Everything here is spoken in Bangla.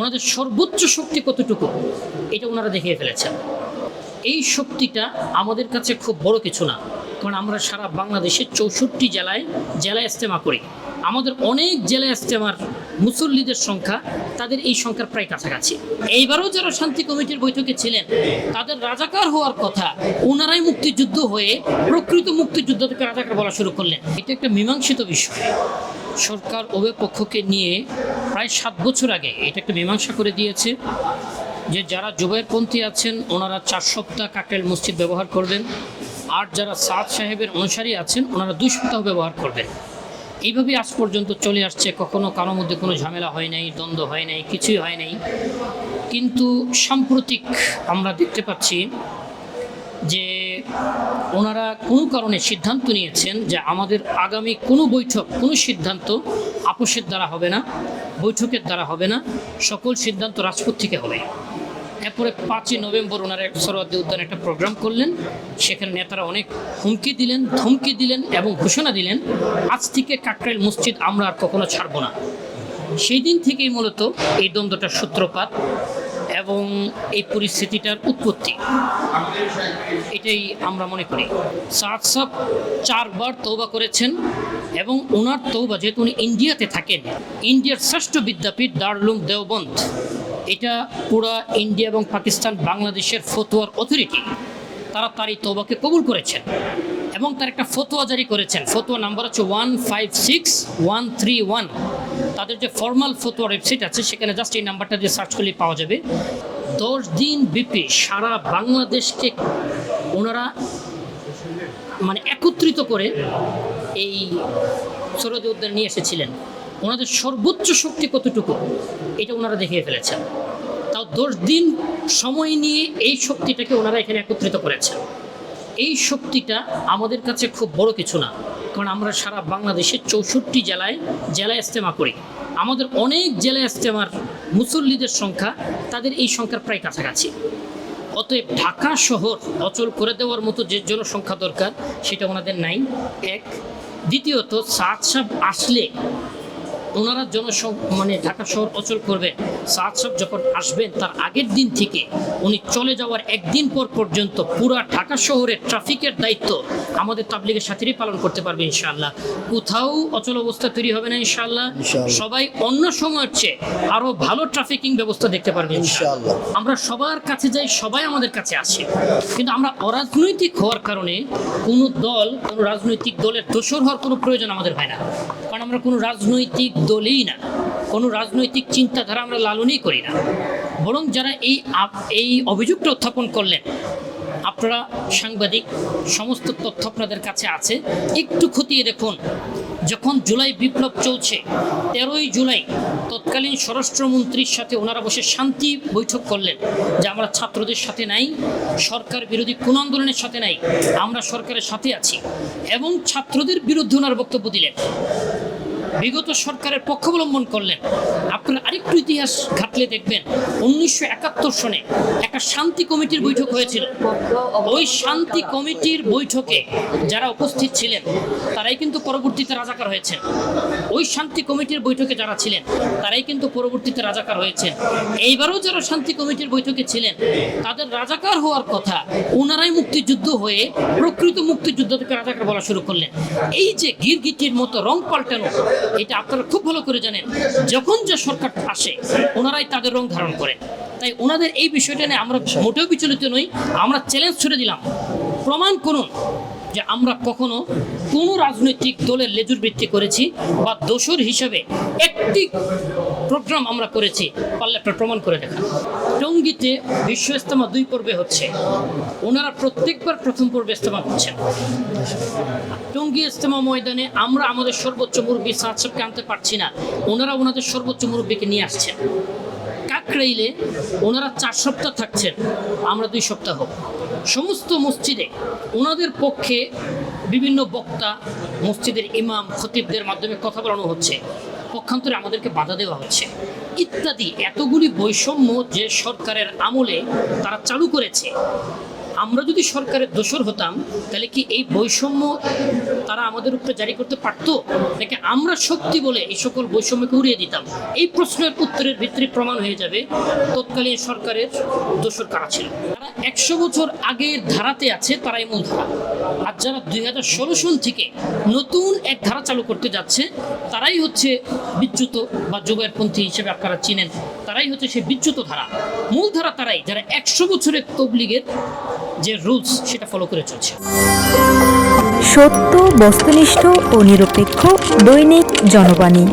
ওনাদের সর্বোচ্চ শক্তি কতটুকু? এটা ওনারা দেখিয়ে ফেলেছেন। এই শক্তিটা আমাদের কাছে খুব বড় কিছু না। কারণ আমরা সারা বাংলাদেশের চৌষট্টি জেলায় জেলা ইস্তেমা করি। আমাদের অনেক জেলা ইস্তেমার মুসল্লিদের সংখ্যা, তাদের এই সংখ্যার প্রায় কাছাকাছি। এইবারও যারা শান্তি কমিটির বৈঠকে ছিলেন, তাদের রাজাকার হওয়ার কথা ওনারাই মুক্তিযুদ্ধ হয়ে প্রকৃত মুক্তিযুদ্ধ থেকে রাজাকার বলা শুরু করলেন। এটা একটা মীমাংসিত বিষয়। সরকার উভয় পক্ষকে নিয়ে প্রায় সাত বছর আগে এটা একটা মীমাংসা করে দিয়েছে যে যারা জুবাইরপন্থী আছেন, ওনারা চার সপ্তাহ কাকরাইল মসজিদ ব্যবহার করবেন। আর যারা সাদ সাহেবের অনুসারী আছেন, ওনারা দুই সপ্তাহ ব্যবহার করবেন। এইভাবে আজ পর্যন্ত চলে আসছে। কখনো কারোর মধ্যে কোনো ঝামেলা হয় নাই, দ্বন্দ্ব হয় নাই, কিছুই হয় নাই। কিন্তু সাম্প্রতিক আমরা দেখতে পাচ্ছি যে ওনারা কোনো কারণে সিদ্ধান্ত নিয়েছেন যে আমাদের আগামী কোনো বৈঠক, কোনো সিদ্ধান্ত আপোষের দ্বারা হবে না, বৈঠকের দ্বারা হবে না। সকল সিদ্ধান্ত রাজপথ থেকে হবে। এরপরে পাঁচই নভেম্বর ওনারা সরোয়ার্দী উদ্যানে একটা প্রোগ্রাম করলেন। সেখানে নেতারা অনেক হুমকি দিলেন, ধমকি দিলেন এবং ঘোষণা দিলেন, আজ থেকে কাকরাইল মসজিদ আমরা আর কখনো ছাড়বো না। সেই দিন থেকেই মূলত এই দ্বন্দ্বটার সূত্রপাত এবং এই পরিস্থিতিটার উৎপত্তি। এটাই আমরা মনে করি। সাদ সাহ চারবার তৌবা করেছেন এবং ওনার তৌবা যেহেতু উনি ইন্ডিয়াতে থাকেন, ইন্ডিয়ার শ্রেষ্ঠ বিদ্যাপীঠ দারলুম দেওবন্দ। এটা পুরা ইন্ডিয়া এবং পাকিস্তান, বাংলাদেশের ফতোয়ার অথরিটি তারা তার এই তৌবাকে কবুল করেছেন এবং তার একটা ফতোয়া জারি করেছেন। ফতোয়া নাম্বার হচ্ছে one five six one three one. তাদের যে ফর্মাল ফতোয়া ওয়েবসাইট আছে, সেখানে জাস্ট এই নাম্বারটা দিয়ে সার্চ করলেই পাওয়া যাবে। দশ দিন ব্যাপী সারা বাংলাদেশকে ওনারা মানে একত্রিত করে এই সরোদে উদ্যান নিয়ে এসেছিলেন। ওনাদের সর্বোচ্চ শক্তি কতটুকু? এটা ওনারা দেখিয়ে ফেলেছেন। তাও দশ দিন সময় নিয়ে এই শক্তিটাকে ওনারা এখানে একত্রিত করেছেন। এই শক্তিটা আমাদের কাছে খুব বড় কিছু না, কারণ আমরা সারা বাংলাদেশের চৌষট্টি জেলায় জেলা ইস্তেমা করি। আমাদের অনেক জেলা ইস্তেমার মুসল্লিদের সংখ্যা, তাদের এই সংখ্যার প্রায় কাছাকাছি। অতএব ঢাকা শহর অচল করে দেওয়ার মতো যে জনসংখ্যা দরকার, সেটা ওনাদের নাই। এক, দ্বিতীয়ত সাদ সাহেব আসলে ওনারা জনসং মানে ঢাকা শহর অচল করবেন সাদ সাহেব যখন আসবেন তার আগের দিন থেকে উনি চলে যাওয়ার একদিন পর পর্যন্ত পুরা ঢাকা শহরের ট্রাফিকের দায়িত্ব আমাদের তাবলিগের সাথেই পালন করতে পারবে ইনশাআল্লাহ। কোথাও অচল অবস্থা তৈরি হবে না ইনশাআল্লাহ। ইনশাআল্লাহ। সবাই অন্য সময়ের চেয়ে আরও ভালো ট্রাফিকিং ব্যবস্থা দেখতে পারবে ইনশাআল্লাহ। আমরা সবার কাছে যাই সবাই আমাদের কাছে আসে। কিন্তু আমরা অরাজনৈতিক হওয়ার কারণে কোনো দল কোনো রাজনৈতিক দলের দোষর হওয়ার কোনো প্রয়োজন আমাদের হয় না। কারণ আমরা কোনো রাজনৈতিক দলই না। কোনো রাজনৈতিক চিন্তাধারা আমরা লালনই করি না। বরং যারা এই এই অভিযোগটা উত্থাপন করলেন, আপনারা সাংবাদিক, সমস্ত তথ্য আপনাদের কাছে আছে। একটু খতিয়ে দেখুন, যখন জুলাই বিপ্লব চলছে, তেরোই জুলাই তৎকালীন স্বরাষ্ট্রমন্ত্রীর সাথে ওনারা বসে শান্তি বৈঠক করলেন যে আমরা ছাত্রদের সাথে নাই, সরকার বিরোধী কোন আন্দোলনের সাথে নাই, আমরা সরকারের সাথে আছি এবং ছাত্রদের বিরুদ্ধে ওনার বক্তব্য দিলেন। বিগত সরকারের পক্ষ অবলম্বন করলেন। আপনারা আরেকটু ইতিহাস ঘাটলে দেখবেন, উনিশশো একাত্তর সনে একটা শান্তি কমিটির বৈঠক হয়েছিল। ওই শান্তি কমিটির বৈঠকে যারা উপস্থিত ছিলেন, তারাই কিন্তু পরবর্তীতে রাজাকার হয়েছেন। ওই শান্তি কমিটির বৈঠকে যারা ছিলেন, তারাই কিন্তু পরবর্তীতে রাজাকার হয়েছেন। এইবারও যারা শান্তি কমিটির বৈঠকে ছিলেন, তাদের রাজাকার হওয়ার কথা ওনারাই মুক্তিযুদ্ধ হয়ে প্রকৃত মুক্তিযুদ্ধ থেকে রাজাকার বলা শুরু করলেন। এই যে গিরগিটির মতো রং পাল্টানো এটা আপনারা খুব ভালো করে জানেন, যখন যে সরকার আসে, ওনারাই তাদের রং ধারণ করেন তাই ওনাদের এই বিষয়টা নিয়ে আমরা মোটেও বিচলিত নই, আমরা চ্যালেঞ্জ ছুড়ে দিলাম। প্রমাণ করুন যে আমরা কখনো কোনো রাজনৈতিক দলের লেজুর বৃত্তি করেছি বা দোষর হিসেবে একটি প্রোগ্রাম আমরা করেছি, পারলে আপনার প্রমাণ করে দেখান। টঙ্গিতে বিশ্ব ইস্তেমা দুই পর্বে হচ্ছে। ওনারা প্রত্যেকবার প্রথম পর্বে ইস্তেমা করছেন। টঙ্গি ইস্তেমা ময়দানে আমরা আমাদের সর্বোচ্চ মুরব্বী সাদ আনতে পারছি না। ওনারা ওনাদের সর্বোচ্চ মুরব্বীকে নিয়ে আসছেন। কাকরাইলে ওনারা চার সপ্তাহ থাকছেন। আমরা দুই সপ্তাহ। সমস্ত মসজিদে ওনাদের পক্ষে বিভিন্ন বক্তা, মসজিদের ইমাম, খতিবদের মাধ্যমে কথা বলানো হচ্ছে। পক্ষান্তরে আমাদেরকে বাধা দেওয়া হচ্ছে। ইত্যাদি এতগুলি বৈষম্য যে সরকারের আমলে তারা চালু করেছে। আমরা যদি সরকারের দোষর হতাম, তাহলে কি এই বৈষম্য তারা আমাদের উপরে জারি করতে পারতো? নাকি আমরা শক্তি বলে এই সকল বৈষম্যকে উড়িয়ে দিতাম? এই প্রশ্নের উত্তরের ভিত্তি প্রমাণ হয়ে যাবে তৎকালীন সরকারের দোষর কারা ছিল। যারা একশো বছর আগের ধারাতে আছে, তারাই মূল ধারা। আর যারা দুই হাজার ষোলো সাল থেকে নতুন এক ধারা চালু করতে যাচ্ছে, তারাই হচ্ছে বিচ্যুত বা যোগায়পন্থী হিসেবে আপনারা চিনেন। তারাই হচ্ছে সেই বিচ্যুত ধারা। মূল ধারা তারাই, যারা একশো বছরের তবলিগের যে রুলস সেটা ফলো করে চলছে। সত্য বস্তুনিষ্ঠ ও নিরপেক্ষ দৈনিক জনবাণী।